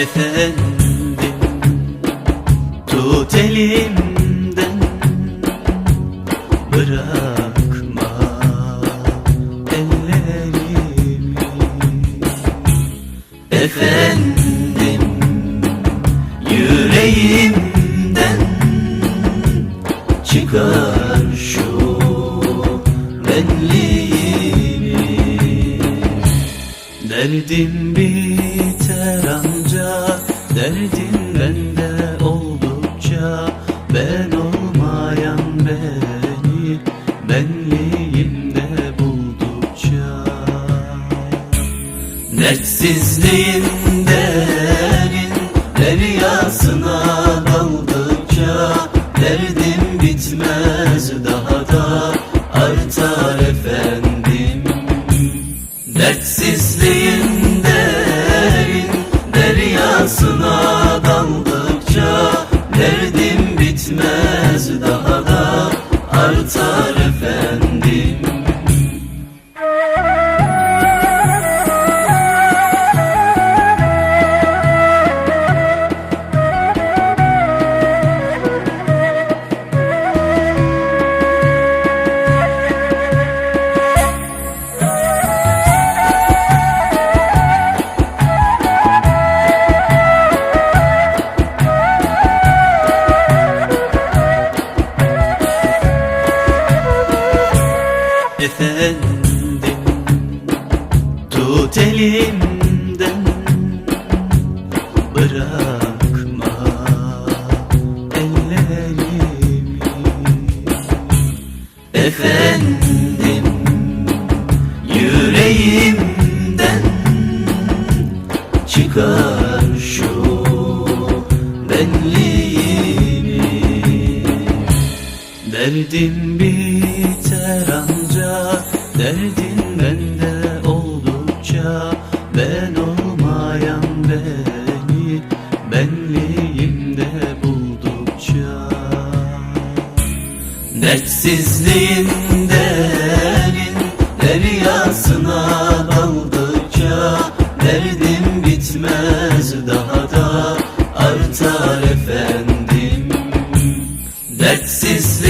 efendim. Tut elimden bırakma ellerimi. Efendim yüreğimden çıkar şu benliğimi. Derdim bir Derdin bende oldukça Ben olmayan beni Benliğimde buldukça. Dertsizliğin derin Deryasına daldıkça Derdim bitmez daha da artar efendim. Dertsizliğin Daldıkça Derdim bitmez daha da artar Efendim. Tut elimden Bırakma ellerimi. Efendim Yüreğimden Çıkar şu benliğimi. Derdim biter Dertsizliğin derin Deryasına daldıkça Derdim bitmez daha da artar efendim. Dertsiz